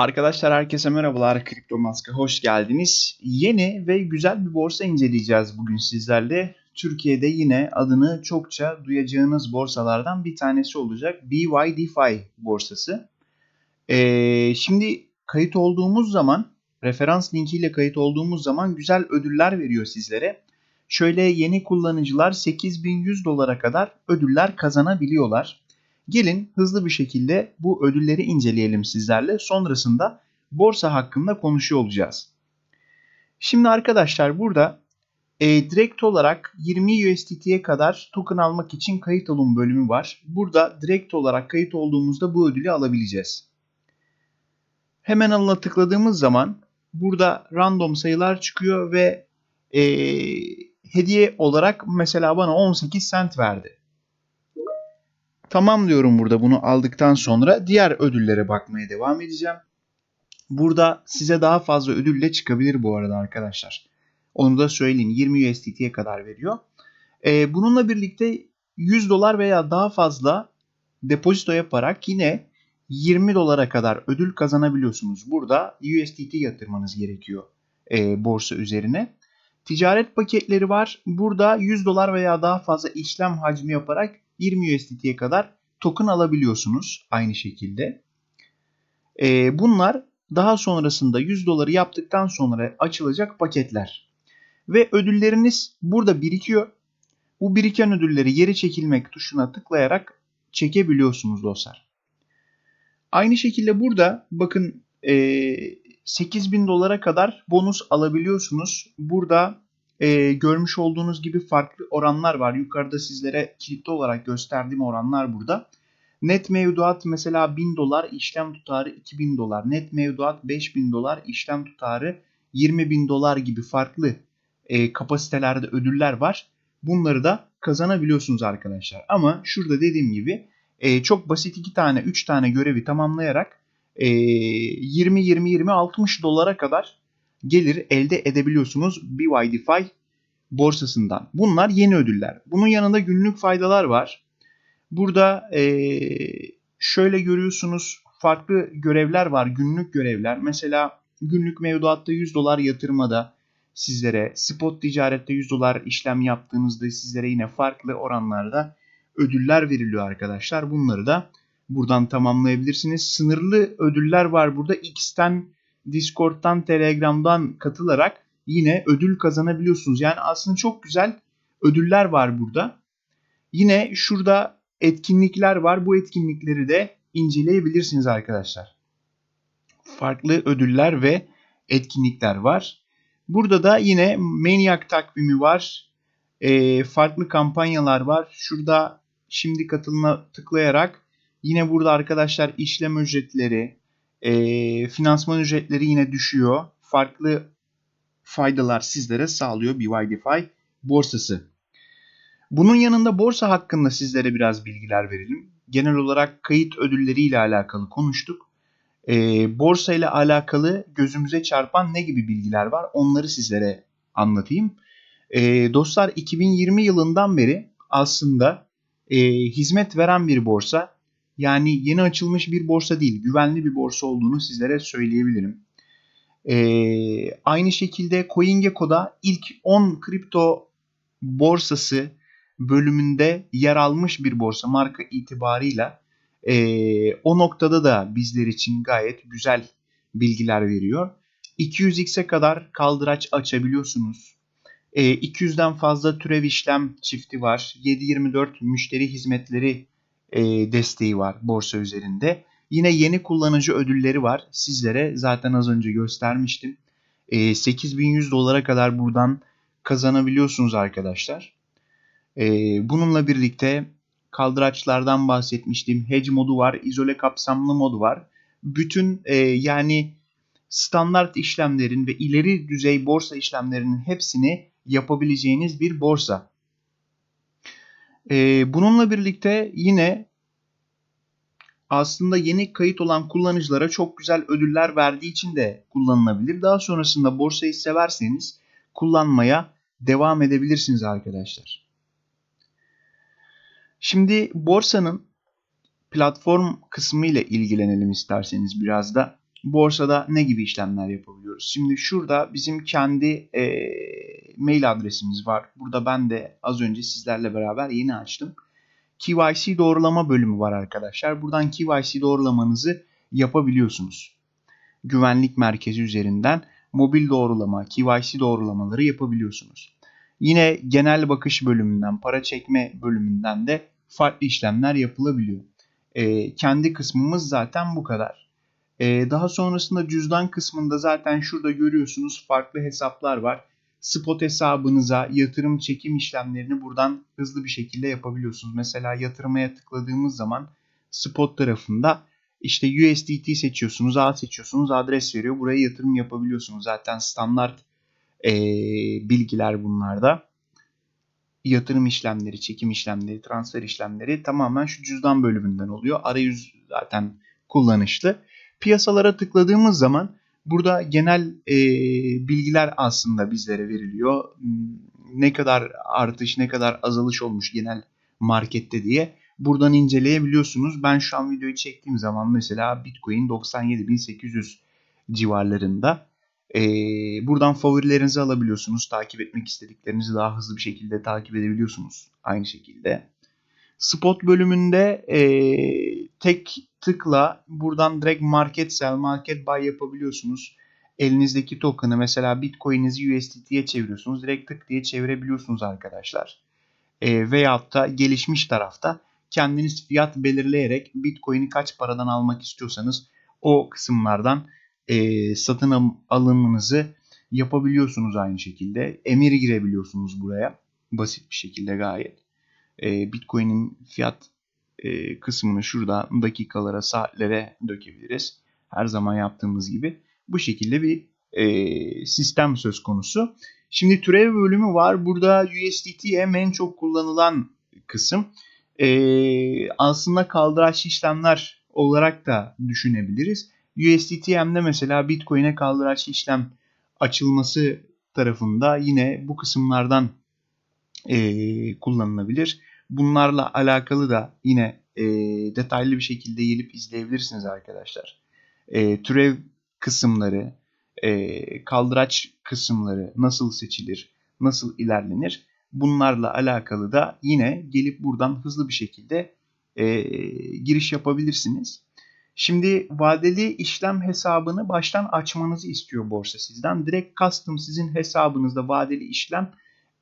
Arkadaşlar herkese merhabalar. Kripto Mask'a hoş geldiniz. Yeni ve güzel bir borsa inceleyeceğiz bugün sizlerle. Türkiye'de yine adını çokça duyacağınız borsalardan bir tanesi olacak. BYDFI borsası. Ee, şimdi kayıt olduğumuz zaman, referans linkiyle kayıt olduğumuz zaman güzel ödüller veriyor sizlere. Şöyle yeni kullanıcılar 8100 dolara kadar ödüller kazanabiliyorlar. Gelin hızlı bir şekilde bu ödülleri inceleyelim sizlerle. Sonrasında borsa hakkında konuşuyor olacağız. Şimdi arkadaşlar burada e, direkt olarak 20 USDT'ye kadar token almak için kayıt olun bölümü var. Burada direkt olarak kayıt olduğumuzda bu ödülü alabileceğiz. Hemen alına tıkladığımız zaman burada random sayılar çıkıyor ve e, hediye olarak mesela bana 18 cent verdi. Tamam diyorum burada bunu aldıktan sonra diğer ödüllere bakmaya devam edeceğim. Burada size daha fazla ödülle çıkabilir bu arada arkadaşlar. Onu da söyleyeyim 20 USDT'ye kadar veriyor. Ee, bununla birlikte 100 dolar veya daha fazla depozito yaparak yine 20 dolara kadar ödül kazanabiliyorsunuz. Burada USDT yatırmanız gerekiyor e, borsa üzerine. Ticaret paketleri var. Burada 100 dolar veya daha fazla işlem hacmi yaparak 20 USDT'ye kadar token alabiliyorsunuz aynı şekilde. Ee, bunlar daha sonrasında 100 doları yaptıktan sonra açılacak paketler. Ve ödülleriniz burada birikiyor. Bu biriken ödülleri geri çekilmek tuşuna tıklayarak çekebiliyorsunuz dostlar. Aynı şekilde burada bakın e, 8000 dolara kadar bonus alabiliyorsunuz. Burada e, görmüş olduğunuz gibi farklı oranlar var. Yukarıda sizlere kilitli olarak gösterdiğim oranlar burada. Net mevduat mesela 1000 dolar, işlem tutarı 2000 dolar. Net mevduat 5000 dolar, işlem tutarı 20 bin dolar gibi farklı e, kapasitelerde ödüller var. Bunları da kazanabiliyorsunuz arkadaşlar. Ama şurada dediğim gibi e, çok basit 2 tane 3 tane görevi tamamlayarak e, 20 20 20 60 dolara kadar gelir elde edebiliyorsunuz BYDFI borsasından. Bunlar yeni ödüller. Bunun yanında günlük faydalar var. Burada e, şöyle görüyorsunuz farklı görevler var. Günlük görevler. Mesela günlük mevduatta 100 dolar yatırmada sizlere spot ticarette 100 dolar işlem yaptığınızda sizlere yine farklı oranlarda ödüller veriliyor arkadaşlar. Bunları da buradan tamamlayabilirsiniz. Sınırlı ödüller var burada. X'ten Discord'dan, Telegram'dan katılarak yine ödül kazanabiliyorsunuz. Yani aslında çok güzel ödüller var burada. Yine şurada etkinlikler var. Bu etkinlikleri de inceleyebilirsiniz arkadaşlar. Farklı ödüller ve etkinlikler var. Burada da yine Maniac takvimi var. E, farklı kampanyalar var. Şurada şimdi katılına tıklayarak yine burada arkadaşlar işlem ücretleri, e, finansman ücretleri yine düşüyor. Farklı faydalar sizlere sağlıyor BYDFI borsası. Bunun yanında borsa hakkında sizlere biraz bilgiler verelim. Genel olarak kayıt ödülleri ile alakalı konuştuk. E, borsa ile alakalı gözümüze çarpan ne gibi bilgiler var onları sizlere anlatayım. E, dostlar 2020 yılından beri aslında e, hizmet veren bir borsa yani yeni açılmış bir borsa değil, güvenli bir borsa olduğunu sizlere söyleyebilirim. Ee, aynı şekilde CoinGecko'da ilk 10 kripto borsası bölümünde yer almış bir borsa marka itibarıyla e, o noktada da bizler için gayet güzel bilgiler veriyor. 200x'e kadar kaldıraç açabiliyorsunuz. E, 200'den fazla türev işlem çifti var. 7-24 müşteri hizmetleri e, desteği var borsa üzerinde. Yine yeni kullanıcı ödülleri var. Sizlere zaten az önce göstermiştim. E, 8100 dolara kadar buradan kazanabiliyorsunuz arkadaşlar. E, bununla birlikte kaldıraçlardan bahsetmiştim. Hedge modu var, izole kapsamlı modu var. Bütün e, yani standart işlemlerin ve ileri düzey borsa işlemlerinin hepsini yapabileceğiniz bir borsa. Ee, bununla birlikte yine aslında yeni kayıt olan kullanıcılara çok güzel ödüller verdiği için de kullanılabilir. Daha sonrasında borsayı severseniz kullanmaya devam edebilirsiniz arkadaşlar. Şimdi borsanın platform kısmı ile ilgilenelim isterseniz biraz da. Borsada ne gibi işlemler yapabiliyoruz? Şimdi şurada bizim kendi e, mail adresimiz var. Burada ben de az önce sizlerle beraber yeni açtım. KYC doğrulama bölümü var arkadaşlar. Buradan KYC doğrulamanızı yapabiliyorsunuz. Güvenlik merkezi üzerinden mobil doğrulama, KYC doğrulamaları yapabiliyorsunuz. Yine genel bakış bölümünden, para çekme bölümünden de farklı işlemler yapılabiliyor. E, kendi kısmımız zaten bu kadar. E, daha sonrasında cüzdan kısmında zaten şurada görüyorsunuz farklı hesaplar var. Spot hesabınıza yatırım çekim işlemlerini buradan hızlı bir şekilde yapabiliyorsunuz. Mesela yatırmaya tıkladığımız zaman spot tarafında işte USDT seçiyorsunuz, A seçiyorsunuz, adres veriyor. Buraya yatırım yapabiliyorsunuz. Zaten standart e, bilgiler bunlarda. Yatırım işlemleri, çekim işlemleri, transfer işlemleri tamamen şu cüzdan bölümünden oluyor. Arayüz zaten kullanışlı. Piyasalara tıkladığımız zaman burada genel e, bilgiler aslında bizlere veriliyor. Ne kadar artış, ne kadar azalış olmuş genel markette diye buradan inceleyebiliyorsunuz. Ben şu an videoyu çektiğim zaman mesela Bitcoin 97.800 civarlarında. Ee, buradan favorilerinizi alabiliyorsunuz. Takip etmek istediklerinizi daha hızlı bir şekilde takip edebiliyorsunuz. Aynı şekilde. Spot bölümünde e, tek tıkla buradan direkt market sell, market buy yapabiliyorsunuz. Elinizdeki token'ı mesela Bitcoin'inizi USDT'ye çeviriyorsunuz. Direkt tık diye çevirebiliyorsunuz arkadaşlar. E, veyahut da gelişmiş tarafta kendiniz fiyat belirleyerek Bitcoin'i kaç paradan almak istiyorsanız o kısımlardan e, satın alımınızı yapabiliyorsunuz aynı şekilde. Emir girebiliyorsunuz buraya. Basit bir şekilde gayet. E, Bitcoin'in fiyat e, kısmını şurada dakikalara, saatlere dökebiliriz. Her zaman yaptığımız gibi. Bu şekilde bir e, sistem söz konusu. Şimdi türev bölümü var. Burada USDT en çok kullanılan kısım. E, aslında kaldıraç işlemler olarak da düşünebiliriz. USDT'mde mesela Bitcoin'e kaldıraç işlem açılması tarafında yine bu kısımlardan e, kullanılabilir. Bunlarla alakalı da yine e, detaylı bir şekilde gelip izleyebilirsiniz arkadaşlar. E, türev kısımları, e, kaldıraç kısımları nasıl seçilir, nasıl ilerlenir bunlarla alakalı da yine gelip buradan hızlı bir şekilde e, giriş yapabilirsiniz. Şimdi vadeli işlem hesabını baştan açmanızı istiyor borsa sizden. Direkt custom sizin hesabınızda vadeli işlem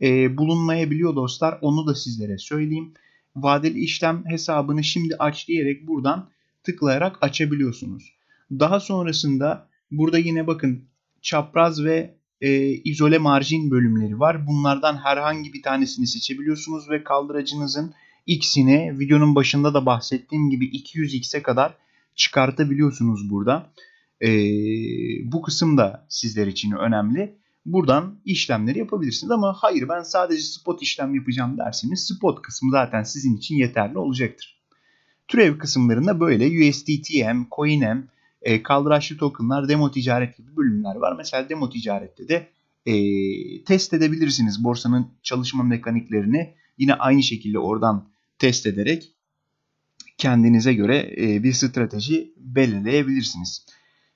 e, bulunmayabiliyor dostlar. Onu da sizlere söyleyeyim. Vadeli işlem hesabını şimdi aç diyerek buradan tıklayarak açabiliyorsunuz. Daha sonrasında burada yine bakın çapraz ve e, izole marjin bölümleri var. Bunlardan herhangi bir tanesini seçebiliyorsunuz ve kaldıracınızın x'ini videonun başında da bahsettiğim gibi 200x'e kadar çıkartabiliyorsunuz burada. E, bu kısım da sizler için önemli. Buradan işlemleri yapabilirsiniz ama hayır ben sadece spot işlem yapacağım derseniz spot kısmı zaten sizin için yeterli olacaktır. Türev kısımlarında böyle USDTM, CoinM, e, kaldıraçlı tokenlar, demo ticaret gibi bölümler var. Mesela demo ticarette de e, test edebilirsiniz borsanın çalışma mekaniklerini. Yine aynı şekilde oradan test ederek kendinize göre e, bir strateji belirleyebilirsiniz.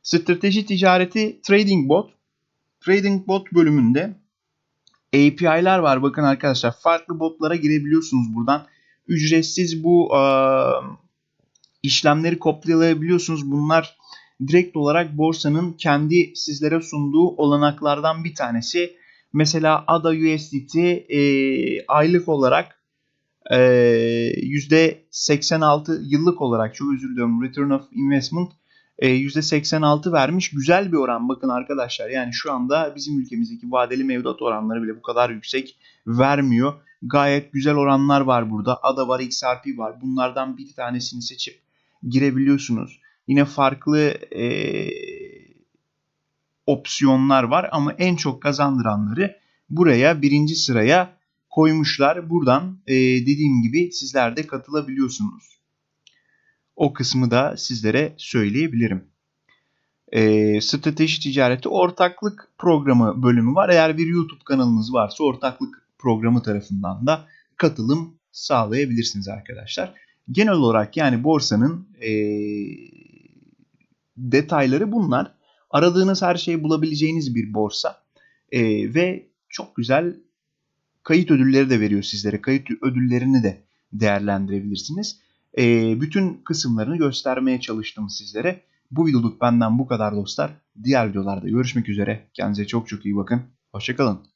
Strateji ticareti Trading Bot. Trading Bot bölümünde API'ler var. Bakın arkadaşlar farklı botlara girebiliyorsunuz buradan. Ücretsiz bu e, işlemleri kopyalayabiliyorsunuz. Bunlar direkt olarak borsanın kendi sizlere sunduğu olanaklardan bir tanesi. Mesela ADA USDT e, aylık olarak e, %86 yıllık olarak çok özür diliyorum return of investment %86 vermiş. Güzel bir oran bakın arkadaşlar. Yani şu anda bizim ülkemizdeki vadeli mevduat oranları bile bu kadar yüksek vermiyor. Gayet güzel oranlar var burada. ADA var, XRP var. Bunlardan bir tanesini seçip girebiliyorsunuz. Yine farklı e, opsiyonlar var ama en çok kazandıranları buraya birinci sıraya koymuşlar. Buradan e, dediğim gibi sizler de katılabiliyorsunuz. O kısmı da sizlere söyleyebilirim. E, strateji ticareti ortaklık programı bölümü var. Eğer bir YouTube kanalınız varsa ortaklık programı tarafından da katılım sağlayabilirsiniz arkadaşlar. Genel olarak yani borsanın e, detayları bunlar. Aradığınız her şeyi bulabileceğiniz bir borsa Ee, ve çok güzel kayıt ödülleri de veriyor sizlere. Kayıt ödüllerini de değerlendirebilirsiniz. Ee, bütün kısımlarını göstermeye çalıştım sizlere. Bu videoluk benden bu kadar dostlar. Diğer videolarda görüşmek üzere. Kendinize çok çok iyi bakın. Hoşçakalın.